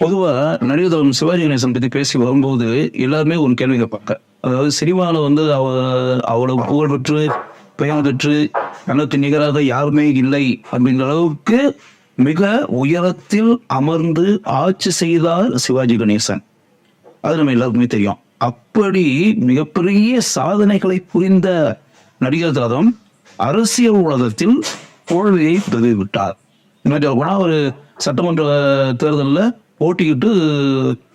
பொதுவா நடிகர் தலைவர் சிவாஜி கணேசன் பத்தி பேசி வரும்போது எல்லாருமே ஒரு கேள்வி கேட்பாங்க. அதாவது சினிமாவில் வந்து அவ அவ்வளவு புகழ் பெற்று பெயர் பெற்று தனக்கு நிகராக யாருமே இல்லை அப்படின்ற அளவுக்கு மிக உயரத்தில் அமர்ந்து ஆட்சி செய்தார் சிவாஜி கணேசன். அது நம்ம எல்லாருக்குமே தெரியும். அப்படி மிகப்பெரிய சாதனைகளை புரிந்த நடிகர் திலகம் அரசியல் உலகத்தில் தோல்வியை பெறுவிட்டார் கூட ஒரு சட்டமன்ற தேர்தலில் போட்டியிட்டு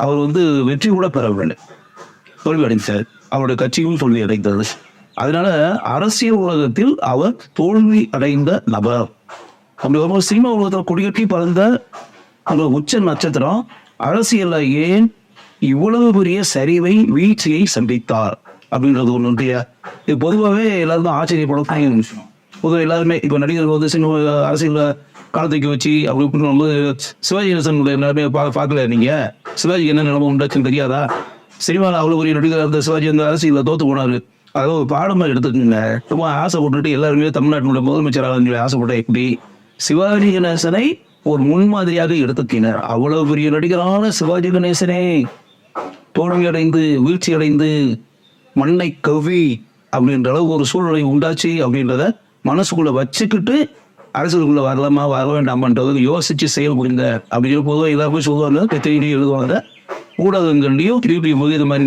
அவர் வந்து வெற்றி கூட பெறவில்லை. தோல்வி அடைந்தார் அவருடைய கட்சியும் தோல்வி அடைந்தது அதனால அரசியல் உலகத்தில் அவர் தோல்வி அடைந்த நபர். அப்படி சினிமா உலகத்தில் கொடிகட்டி பறந்த அந்த உச்ச நட்சத்திரம் அரசியல்ல ஏன் இவ்வளவு பெரிய சரிவை வீழ்ச்சியை சந்தித்தார்? அப்படின்றது ஒன்று இது பொதுவாகவே எல்லாரும் ஆச்சரியப்படும் விஷயம். பொதுவாக எல்லாருமே இப்போ நடிகர்கள் வந்து சினிமா அரசியல் காலத்துக்கு வச்சு அப்படி இப்படின்னு சிவாஜி கணேசனுடைய நிலைமையை பா பார்க்கல நீங்கள் சிவாஜிக்கு என்ன நிலைமை உண்டாச்சுன்னு தெரியாதா? சினிமாவில் அவ்வளோ பெரிய நடிகர் இருந்த சிவாஜி வந்து அரசியலில் தோற்று போனார். அதாவது ஒரு பாடமாக எடுத்துக்கோங்க. சும்மா ஆசைப்பட்டுட்டு எல்லாருமே தமிழ்நாட்டினுடைய முதலமைச்சராக ஆசைப்பட்ட எப்படி? சிவாஜி கணேசனை ஒரு முன்மாதிரியாக எடுத்துக்கினர். அவ்வளவு பெரிய நடிகரான சிவாஜி கணேசனே. தோல்வி அடைந்து வீழ்ச்சி அடைந்து மண்ணை கவி அப்படின்ற அளவு ஒரு சூழ்நிலை உண்டாச்சு அப்படின்றத மனசுக்குள்ளே வச்சுக்கிட்டு அரசுக்குள்ளே வரலாமா வர வேண்டாமான்றது யோசித்து செயல் அப்படிங்கிற அப்படின்னு பொதுவாக எல்லாருமே சொல்லுவாங்க. கத்திரி எழுதுவாங்க. ஊடகங்கள்லையும் திருப்பி போய் இது மாதிரி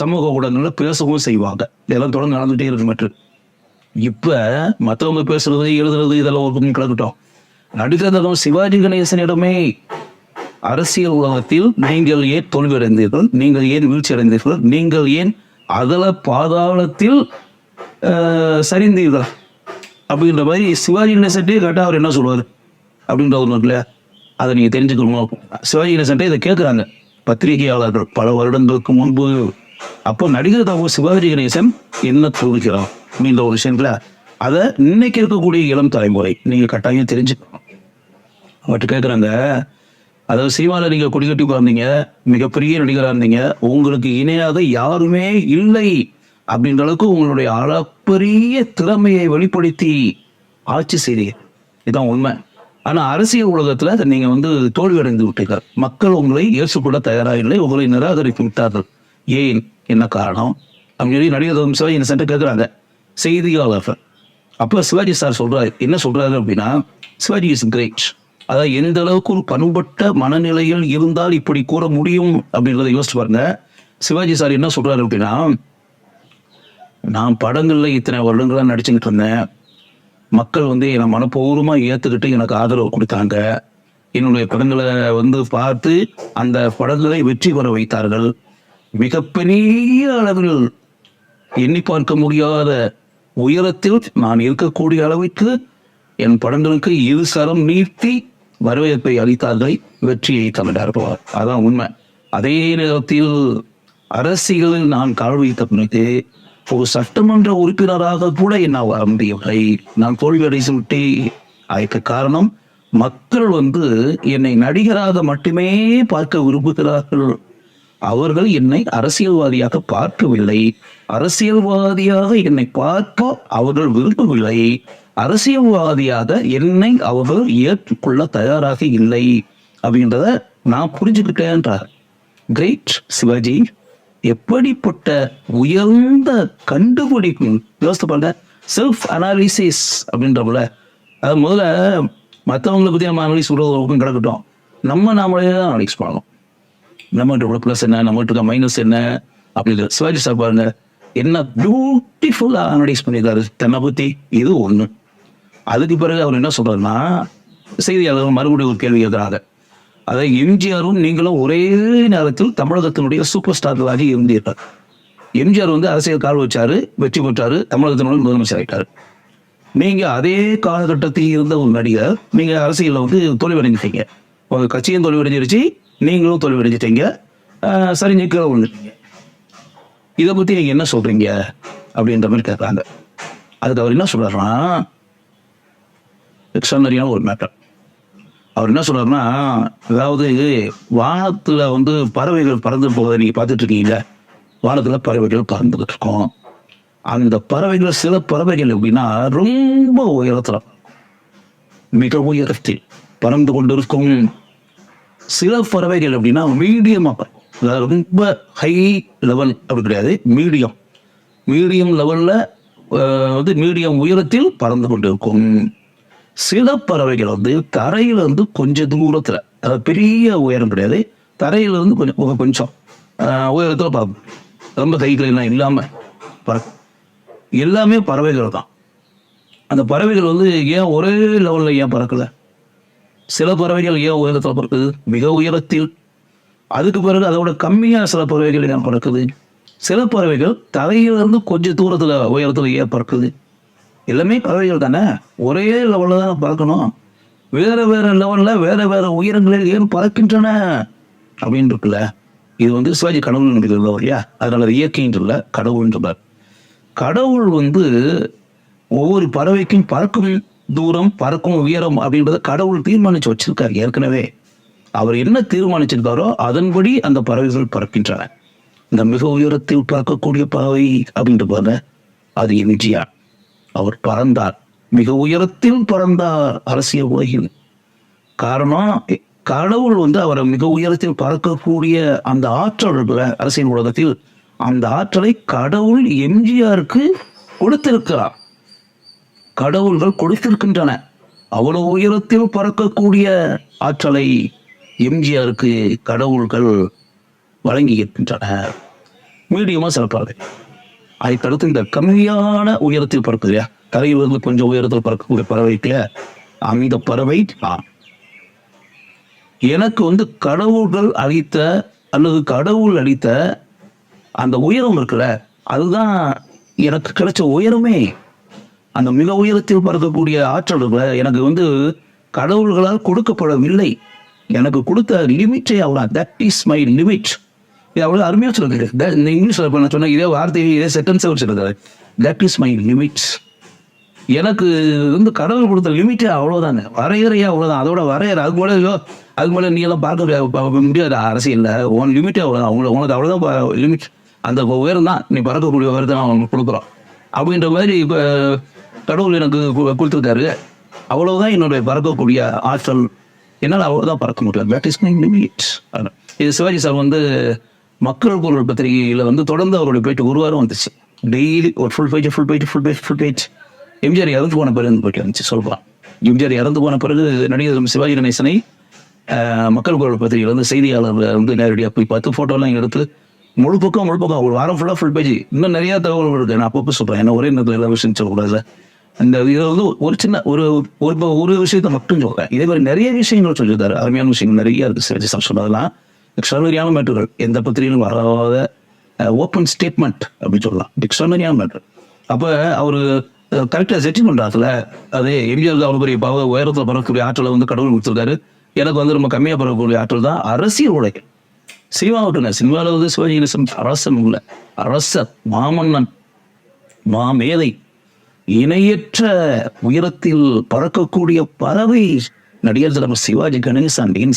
சமூக ஊடகங்களில் பேசவும் செய்வாங்க. இதெல்லாம் தொடர்ந்து நடந்துகிட்டே இருக்கு மற்றும் இப்போ மற்றவங்க பேசுறது எழுதுறது இதெல்லாம் ஒரு பக்கம் கிடக்கட்டும். நடிகர்களும் சிவாஜி கணேசனிடமே அரசியல் உலகத்தில் நீங்கள் ஏன் தோல்வியடைந்தீர்கள்? நீங்கள் ஏன் வீழ்ச்சி அடைந்தீர்கள் நீங்கள் ஏன் அதல பாதாளத்தில் சரிந்தீர்கள்? அப்படின்ற மாதிரி சிவாஜி இன்னசென்ட்டே கேட்டால் அவர் என்ன சொல்லுவார் அப்படின்ற ஒன்று இல்லையா அதை நீங்கள் தெரிஞ்சுக்கணும் சிவாஜி கணேசன்ட்டே இதை கேட்குறாங்க பத்திரிகையாளர்கள் பல வருடங்களுக்கு முன்பு அப்போ நடிகர் தாவு சிவாஜி கணேசன் என்ன சொல்கிறார் அப்படின்ற ஒரு விஷயங்கள அதை இன்னைக்கு இருக்கக்கூடிய இளம் தலைமுறை நீங்கள் கட்டாயம் தெரிஞ்சுக்கணும். அவர்கிட்ட கேட்குறாங்க அதாவது சினிமாவில் நீங்கள் கொடிகட்டி பிறந்தீங்க மிகப்பெரிய நடிகராக இருந்தீங்க உங்களுக்கு இணையாக யாருமே இல்லை அப்படின்ற அளவுக்கு உங்களுடைய மிகப்பெரிய திறமையை வெளிப்படுத்தி ஆட்சி செய்தீங்க இதுதான் உண்மை. ஆனால் அரசியல் உலகத்தில் நீங்கள் வந்து தோல்வி அடைந்து மக்கள் உங்களை ஏற்றுக்கொள்ள தயாராக இல்லை உங்களை நிராகரித்து விட்டார்கள். ஏன்? என்ன காரணம்? அப்படின்னு சொல்லி நடிகர் சிவாஜி என்ன சென்டர் கேட்குறாங்க. செய்தியாளர்கள் அப்போ சிவாஜி சார் சொல்றாரு. என்ன சொல்றாரு அப்படின்னா சிவாஜி இஸ் கிரேட் அதாவது எந்த அளவுக்கு ஒரு பண்பட்ட மனநிலையில் இருந்தால் இப்படி கூற முடியும் அப்படின்றத யோசிச்சு பாருங்க. சிவாஜி சார் என்ன சொல்றாரு அப்படின்னா நான் படங்களில் இத்தனை வருடங்களாக நடிச்சுக்கிட்டு இருந்தேன். மக்கள் வந்து என்னை மனப்பூர்வமாக ஏற்றுக்கிட்டு எனக்கு ஆதரவு கொடுத்தாங்க. என்னுடைய படங்களை வந்து பார்த்து அந்த படங்களை வெற்றி பெற வைத்தார்கள். மிகப்பெரிய அளவில் எண்ணி பார்க்க முடியாத உயரத்தில் நான் இருக்கக்கூடிய அளவிற்கு என் படங்களுக்கு இரு சரம் நீட்டி வரவேற்பை அளித்தார்கள். வெற்றியை தமிழார்கள் அதான் உண்மை. அதே நேரத்தில் அரசியலில் நான் கால் வைத்த பிறகு ஒரு சட்டமன்ற உறுப்பினராக கூட என்ன வர முடியவில்லை. நான் தோல்வி அடைந்து விட்டு அதற்கு காரணம் மக்கள் வந்து என்னை நடிகராக மட்டுமே பார்க்க விரும்புகிறார்கள். அவர்கள் என்னை அரசியல்வாதியாக பார்க்கவில்லை. அரசியல்வாதியாக என்னை பார்க்க அவர்கள் விரும்பவில்லை. அரசியல்வாதியாக என்னை அவர்கள் ஏற்றுக்கொள்ள தயாராக இல்லை அப்படின்றத நான் புரிஞ்சுக்கிட்டேன்றார் கிரேட் சிவாஜி. எப்படிப்பட்ட உயர்ந்த கண்டுபிடிக்கும் யோசித்து பாருங்க. செல்ஃப் அனாலிசிஸ் அப்படின்றப்பல அது முதல்ல மற்றவங்களை பற்றி நம்ம அனலைஸ் சொல்றது கிடக்கட்டும். நம்ம நாமளே தான் அனலைஸ் பண்ணணும். நம்மகிட்ட உள்ள ப்ளஸ் என்ன? நம்மகிட்ட இருக்க மைனஸ் என்ன? அப்படின்னு சிவாஜி சார் பாருங்க. என்ன பியூட்டிஃபுல்லாக அனலைஸ் பண்ணியிருக்காரு தன்னை பற்றி இது ஒன்று அதுக்கு பிறகு அவர் என்ன சொல்றாருன்னா செய்தியாளர்கள் மறுபடியும் ஒரு கேள்வி கேட்குறாங்க. அதாவது எம்ஜிஆரும் நீங்களும் ஒரே நேரத்தில் தமிழகத்தினுடைய சூப்பர் ஸ்டார்களாக இருந்தீர்கள். எம்ஜிஆர் வந்து அரசியல் கால் வச்சாரு வெற்றி பெற்றாரு தமிழகத்தினுடைய முதலமைச்சர் ஆயிட்டாரு. நீங்க அதே காலகட்டத்தில் இருந்த ஒரு நடிகர் நீங்க அரசியலில் வந்து தோல்வியடைஞ்சிட்டீங்க. உங்க கட்சியும் தோல்வியடைஞ்சிருச்சு நீங்களும் தோல்வியடைஞ்சிட்டீங்க. சரி நீக்க விழுந்துட்டீங்க. இதை பத்தி நீங்க என்ன சொல்றீங்க? அப்படின்ற மாதிரி கேட்குறாங்க அதுக்கு அவர் என்ன சொல்றாருன்னா எக்ஸ்ட்ரானரியான ஒரு மேட்டர் அவர் என்ன சொல்றாருன்னா அதாவது வானத்துல வந்து பறவைகள் பறந்து போவதை நீங்க பார்த்துட்டு இருக்கீங்க வானத்துல பறவைகள் பறந்துகிட்டு இருக்கோம் அந்த பறவைகள் சில பறவைகள் எப்படின்னா ரொம்ப உயரத்துல மிக உயரத்தில் பறந்து கொண்டிருக்கும். சில பறவைகள் அப்படின்னா மீடியமாக அதாவது ரொம்ப ஹை லெவல் அப்படி கிடையாது மீடியம் மீடியம் லெவலில் வந்து மீடியம் உயரத்தில் பறந்து கொண்டிருக்கும். சில பறவைகள் வந்து தரையில இருந்து கொஞ்சம் தூரத்தில் அதாவது பெரிய உயரம் கிடையாது தரையிலிருந்து கொஞ்சம் கொஞ்சம் உயரத்தில் பார்க்கும் ரொம்ப கைகளெல்லாம் இல்லாமல் பறக்கும் எல்லாமே பறவைகள் தான். அந்த பறவைகள் வந்து ஏன் ஒரே லெவலில் ஏன் பறக்கலை? சில பறவைகள் ஏன் உயரத்தில் பறக்குது? மிக உயரத்தில். அதுக்கு பிறகு அதோட கம்மியாக சில பறவைகள் ஏன் பறக்குது? சில பறவைகள் தரையிலிருந்து கொஞ்சம் தூரத்தில் உயரத்தில் ஏன் பறக்குது? எல்லாமே பறவைகள் தானே? ஒரே லெவலில் தான் பறக்கணும். வேறு வேறு லெவலில் வேறு வேறு உயரங்களில் ஏன் பறக்கின்றன? அப்படின்னு இருக்குல்ல. இது வந்து சிவாஜி கடவுள் நம்பிக்கை இல்லையா அதனால அது இயற்கைன்றல கடவுள்ன்றார் கடவுள் வந்து ஒவ்வொரு பறவைக்கும் பறக்கும் தூரம் பறக்கும் உயரம் அப்படின்றத கடவுள் தீர்மானிச்சு வச்சிருக்காரு ஏற்கனவே. அவர் என்ன தீர்மானிச்சிருக்காரோ அதன்படி அந்த பறவைகள் பறக்கின்றன. இந்த மிக உயரத்தில் பறக்கக்கூடிய பறவை அப்படின்ற பாருங்க அது எம்ஜிஆர். அவர் பறந்தார். மிக உயரத்தில் பறந்தார் அரசியல் உலகில். காரணம் கடவுள் வந்து அவரை மிக உயரத்தில் பறக்கக்கூடிய அந்த ஆற்றல் அரசியல் உலகத்தில். அந்த ஆற்றலை கடவுள் எம்ஜிஆருக்கு கொடுத்திருக்கிறார். கடவுள்கள் கொடுத்திருக்கின்றன. அவ்வளவு உயரத்தில் பறக்கக்கூடிய ஆற்றலை எம்ஜிஆருக்கு கடவுள்கள் வழங்கி இருக்கின்றன மீடியமா சிறப்பாக அதுக்கடுத்து இந்த கம்மியான உயரத்தில் பறக்குது இல்லையா? தரையிலிருந்து கொஞ்சம் உயரத்தில் பறக்கக்கூடிய பறவை இல்லையா அந்த பறவை நான் எனக்கு வந்து கடவுள்கள் அளித்த அல்லது கடவுள் அளித்த அந்த உயரம் இருக்குல்ல? அதுதான் எனக்கு கிடைச்ச உயரமே. அந்த மிக உயரத்தில் பறக்கக்கூடிய ஆற்றல் எனக்கு வந்து கடவுள்களால் கொடுக்கப்படவில்லை. எனக்கு கொடுத்த லிமிட்டே அவ்வளோ தட் இஸ் மை லிமிட் இது அவ்வளோ அருமையாக சொல்லுது That- இந்த இங்கிலீஷில் இப்போ நான் சொன்ன இதே வார்த்தையை இதே சென்டென்ஸை வச்சுருக்காரு தட் இஸ் மை லிமிட்ஸ் எனக்கு வந்து கடவுள் கொடுத்த லிமிட்டே அவ்வளோதாங்க வரையறையே அவ்வளோதான் அதோட வரையறை அது போல ஐயோ அதுக்கு மேலே நீ எல்லாம் பார்க்க முடியாது, முடியாது. அரசியலில் உன் லிமிட்டே அவ்வளோதான் உங்களுக்கு உனக்கு அவ்வளோதான் லிமிட் அந்த உயரம் தான். நீ பறக்கக்கூடிய உயரத்தை நான் உனக்கு கொடுக்குறோம். அப்படின்ற மாதிரி இப்போ கடவுள் எனக்கு கொடுத்துருக்காரு. அவ்வளோதான் என்னுடைய பறக்கக்கூடிய ஆற்றல். என்னால் அவ்வளோதான் பறக்க முடியாது. தட் இஸ் மை லிமிட் இது சிவாஜி சார் வந்து மக்கள் குரல் பத்திரிகையில் வந்து தொடர்ந்து அவருடைய பேச்சு ஒரு வாரம் வந்துச்சு. டெய்லி ஒரு full page full page full page full page MGR இறந்து போன பிறகு போயிட்டு வந்துச்சு சொல்லலாம் எம்ஜிஆர் இறந்து போன பிறகு நடிகர் சிவாஜி கணேசனை மக்கள் குரல் பத்திரிகையில் வந்து செய்தியாளர் வந்து நேரடியாக போய் பார்த்து ஃபோட்டோலாம் எடுத்து முழு பக்கம் முழு பக்கம் ஒரு வாரம் ஃபுல்லாக ஃபுல் பேஜ் இன்னும் நிறையா தகவல்கள் இருக்குது நான் அப்பப்போ சொல்கிறேன் ஏன்னா ஒரே நேரத்தில் எல்லா விஷயம் சொல்லக்கூடாதுல்ல இந்த இதை வந்து ஒரு சின்ன ஒரு ஒரு ஒரு விஷயத்தை மட்டும் சொல்கிறேன் இதே மாதிரி நிறைய விஷயங்கள் சொல்லியிருக்காரு. அருமையான விஷயங்கள் நிறைய இருக்குது சிவாஜி சார் சொன்னதெல்லாம். எக்ஸ்ட்ரானரியான மேட்டர்கள் எந்த பத்திரிகையிலும் வராத ஓப்பன் ஸ்டேட்மெண்ட் அப்படின்னு சொல்லலாம். எக்ஸ்ட்ரானரியான மேட்டர் அப்போ அவர் கரெக்டாக செட்டிங் பண்ணுறாத்துல அதே எம்ஜிஆர் அவ்வளோ பெரிய பவ உயரத்தில் பறக்கக்கூடிய ஆற்றலை வந்து கடவுள் கொடுத்துருக்காரு. எனக்கு வந்து ரொம்ப கம்மியாக பறக்கக்கூடிய ஆற்றல் தான் அரசியல் உலகில். சினிமா விட்டுங்க சினிமாவில் வந்து சிவாஜி கணேசன் அரசன் இல்லை. அரசர் மாமன்னன் மாமேதை இணையற்ற உயரத்தில் பறக்கக்கூடிய பறவை நடிகர் தலைவர் Sivaji Ganesan. In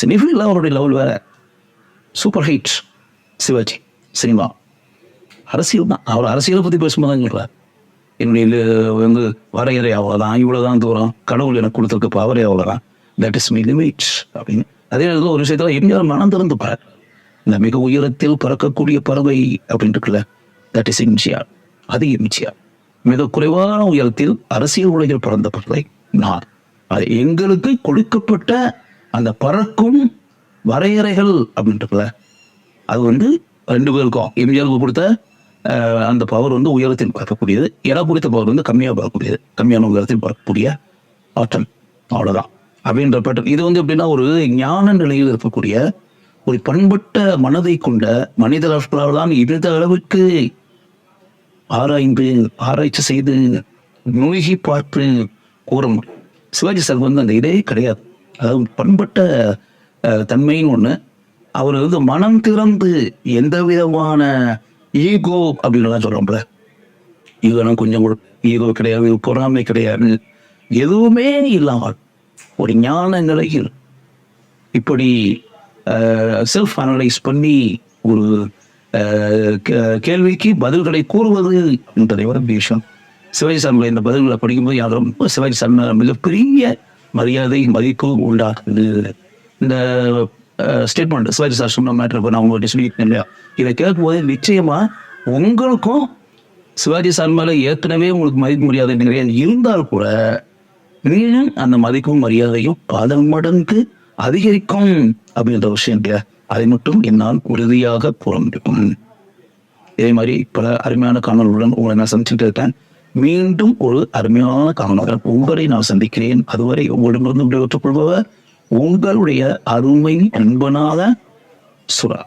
cine field அவருடைய லெவல் வேற. Super hit Sivaji cinema. அரசியல் தான். அவர் அரசியலை பற்றி பேசும்போது தான் சொல்கிறார் என்னுடைய வந்து வரையறை அவ்வளோதான் இவ்வளோதான் தூரம் கடவுள் எனக்கு கொடுத்துருக்க அவரே அவ்வளோதான் தட் இஸ் மீ லிமிட் அப்படின்னு. அதே நேரத்தில் ஒரு விஷயத்தில் எம்ஜிஆர் மனம் திறந்து பார். இந்த மிக உயரத்தில் பறக்கக்கூடிய பறவை அப்படின்னு இருக்குல்ல தட் இஸ் எம்ஜிஆர். அது எம்ஜிஆர். மிக குறைவான உயரத்தில் அரசியல் உலகில் பறந்த பறவை நான். அது எங்களுக்கு கொடுக்கப்பட்ட அந்த பறக்கும் வரையறைகள் அப்படின்றதுல அது வந்து ரெண்டு பேருக்கும் எம்ஜிஆருக்கு கொடுத்த அந்த பவர் வந்து உயரத்தில் பார்க்கக்கூடியது. இடம் குறித்த பவர் வந்து கம்மியாக பார்க்கக்கூடியது. கம்மியான உயரத்தில் பார்க்கக்கூடிய ஆற்றல். அவ்வளோதான் அப்படின்ற பேட்டர்ன் இது வந்து எப்படின்னா ஒரு ஞான நிலையில் இருக்கக்கூடிய ஒரு பண்பட்ட மனதை கொண்ட மனிதர்களால் தான் இந்த அளவுக்கு ஆராய்ந்து ஆராய்ச்சி செய்து நுழுகி பார்த்து கூற முடியும். சிவாஜி சார் வந்து அந்த இதே கிடையாது. அதாவது பண்பட்ட தன்மைன்னு ஒன்று அவர் வந்து மனம் திறந்து எந்த விதமான ஈகோ அப்படின்னு சொல்கிறோம்ல ஈகோனா கொஞ்சம் கூட ஈகோ கிடையாது பொறாமை கிடையாது. எதுவுமே இல்லாமல் ஒரு ஞான நிலையில் இப்படி செல்ஃப் அனலைஸ் பண்ணி ஒரு கே- கேள்விக்கு பதில்களை கூறுவது என்பதை விட விஷயம் சிவாஜி சார்களை இந்த பதில்களை படிக்கும்போது யாரும் ரொம்ப சிவாஜி சார் மிகப்பெரிய மரியாதை மதிப்பு உண்டாகுது இந்த ஸ்டேட்மெண்ட் சிவாஜி சார் சொன்ன மேட்ரு நான் உங்கள்கிட்ட சொல்லியிருக்கேன் இல்லையா? இதை கேட்கும்போது நிச்சயமா உங்களுக்கும் சிவாஜி சார் மேலே ஏற்கனவே உங்களுக்கு மதிப்பு மரியாதை நிறைய இருந்தால் கூட மீண்டும் அந்த மதிப்பும் மரியாதையும் பல மடங்கு அதிகரிக்கும் அப்படின்ற விஷயம் இல்லையா? அதை மட்டும் என்னால் உறுதியாக கூற முடியும். இதே மாதிரி பல அருமையான காணொலிகளுடன் உங்களை நான் சந்திச்சுட்டு இருக்கேன். மீண்டும் ஒரு அருமையான காரணங்கள் உங்களை நான் சந்திக்கிறேன். அதுவரை உங்களிடமிருந்து விடைபெற்றுக் கொள்பவர் உங்களுடைய அருமை அன்பனான சுறா